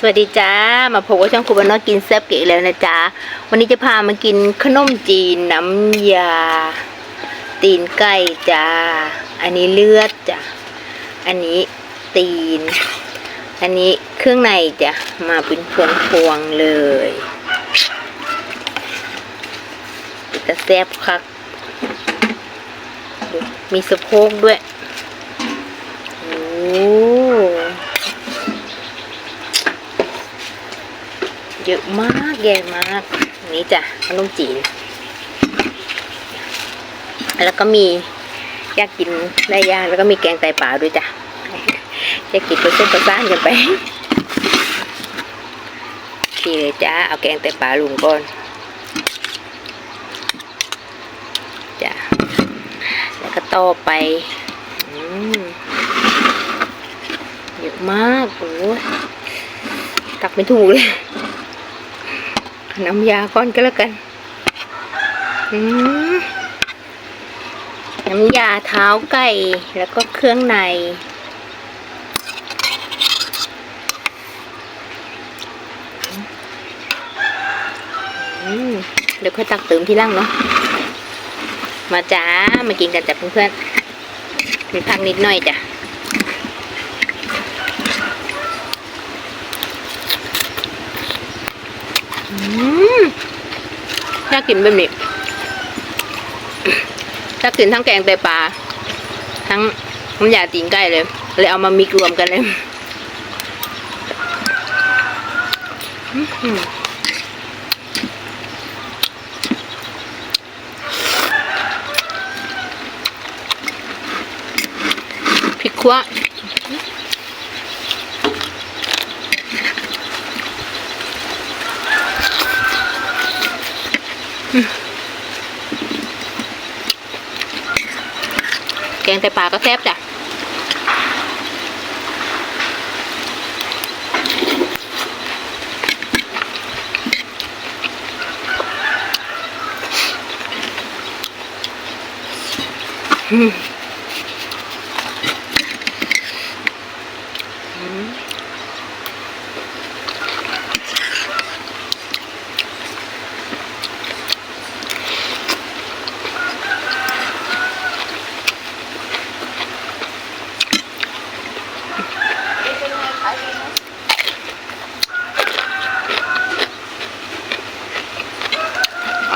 สวัสดีจ้า มาพบกับช่องครูบานอกินแซ่บเก๋แล้วนะจ๊ะ วันนี้จะพามากินขนมจีนน้ำยา ตีนไก่จ้า อันนี้เลือดจ้ะ อันนี้ตีน อันนี้เครื่องในจ้ะ มาเป็นพวงพวงเลยจะแซ่บคัก มีสะโพกด้วย โอ้ เยอะมากใหญ่มากนี้จ้ะขนมจีน แล้วก็มีอยากกินได้ย่างแล้วก็มีแกงไตปลาด้วยจ้ะจะกินตัวเส้นประสานกันไปทีเลยจ้าเอาแกงไตปลาลุงก่อนจ้ะแล้วก็ต่อไปอเยอะมากโอ้ตักไม่ถูกเลย น้ำยาก้อนก็แล้วกันน้ำยาเท้าไก่แล้วก็เครื่องใน เดี๋ยวค่อยตักเติมที่ล่างเนาะ มาจ้า มากินกันจ้ะเพื่อนๆมีพักนิดหน่อยจ้ะ อืม น่ากินแบบนี้ถ้ากินทั้งแกงไตปลา ทั้งน้ำยาตีนไก่เลย เลยเอามามิกรวมกันเลยพริกขั่ว กงไตปลาก็แซ่บจ้ะอืม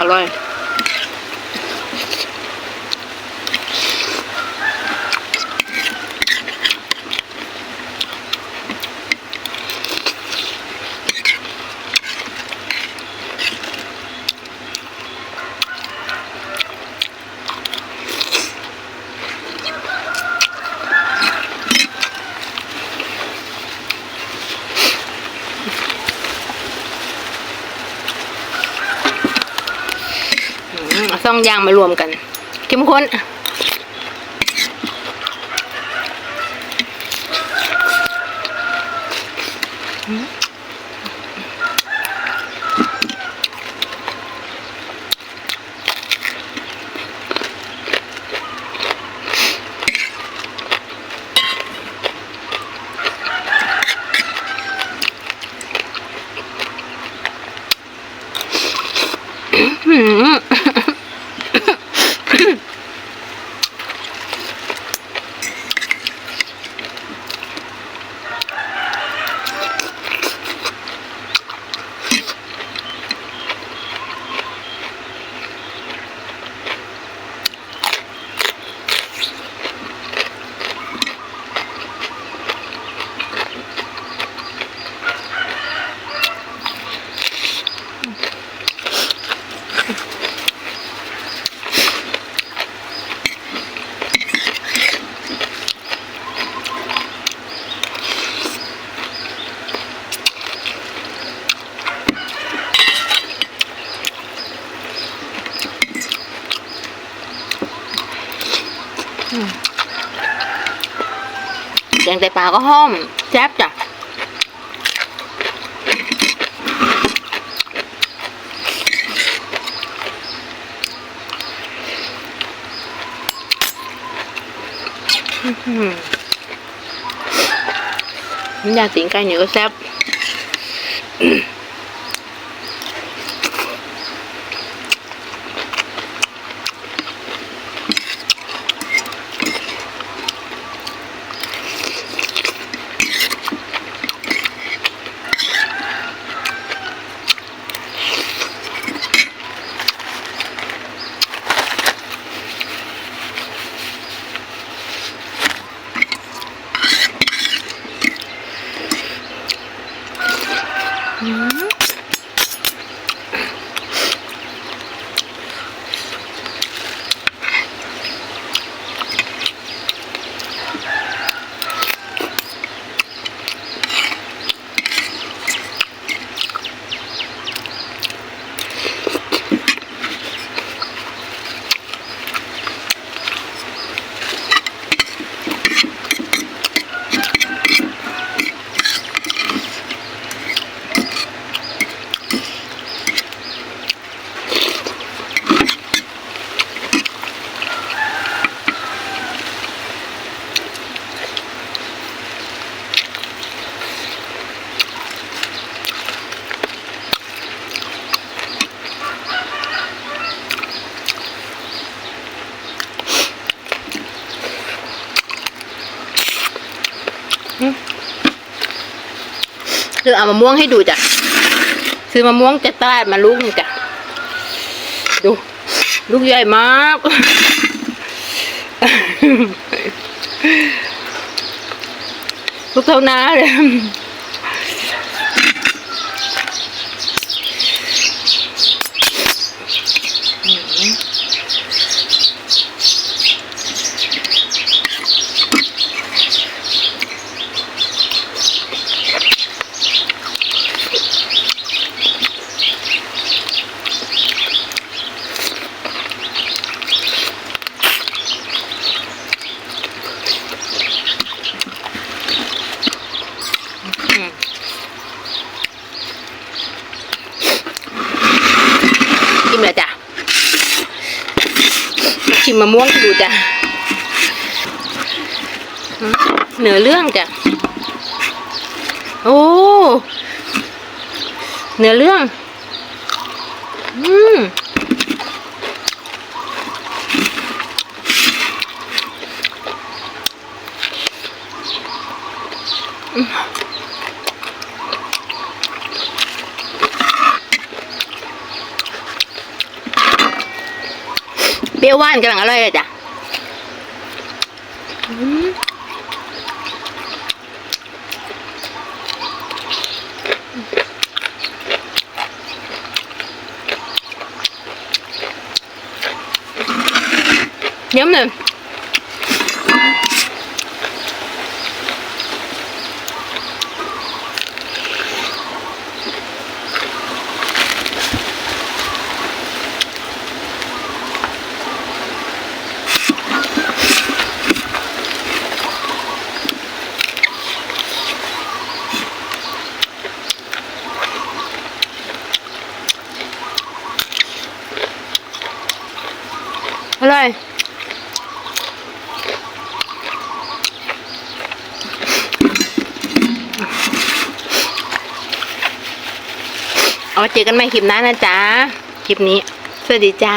อยอืม เอาสองอย่างมารวมกันเข้มข้น Mm-hmm. แกงไตปลาก็ห้อมแซ่บจ้ะอื้อหือน้ำยาตีนไก่นี่ก็แซ่บ คือเอามะม่วงให้ดูจ้ะซื้อมะม่วงจะต้าดมาลูกนึงจ้ะดู ลูกใหญ่มากลูกเท่าน้าเลย ชิมเลยจ้ะ ชิมมะม่วงดูจ้ะเหนือเรื่องจ้ะ โอ้ เหนือเรื่อง อืม เปรี้ยวหวานกำลังอร่อยเลยจ้ะเยี่ยมเลย อร่อย เอาเจอกันใหม่คลิปหน้านะจ๊ะ คลิปนี้ สวัสดีจ้า